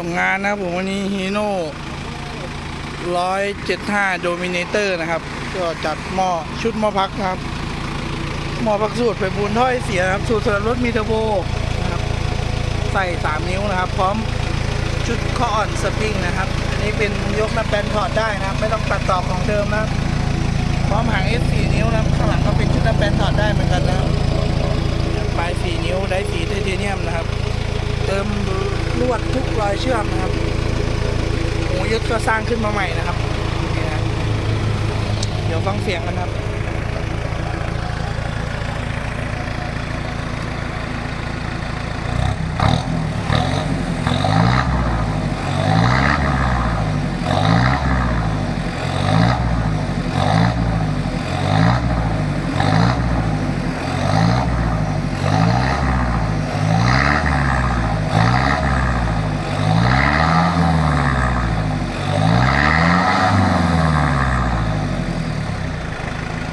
ส่งงานนะครับผมวันนี้ฮีโน่ร้อยเจ็ดห้าโดมิเนเตอร์นะครับ ก็จัดหม้อชุดหม้อพักครับ หม้อพักสูตรไปบูนถ้อยเสียนะครับ สูตรสำหรับรถมีเทอร์โบนะครับ ใส่3นิ้วนะครับ พร้อมชุดข้ออ่อนสปริงนะครับ อันนี้เป็นยกหน้าแปนถอดได้นะครับ ไม่ต้องตัดต่อของเดิมนะครับ พร้อมหาง S 4นิ้วนะครับข้างหลังก็เป็น ลวดทุกรอยเชื่อมนะครับหูยึดก็สร้างขึ้นมาใหม่นะครับ เดี๋ยวฟังเสียงกันครับ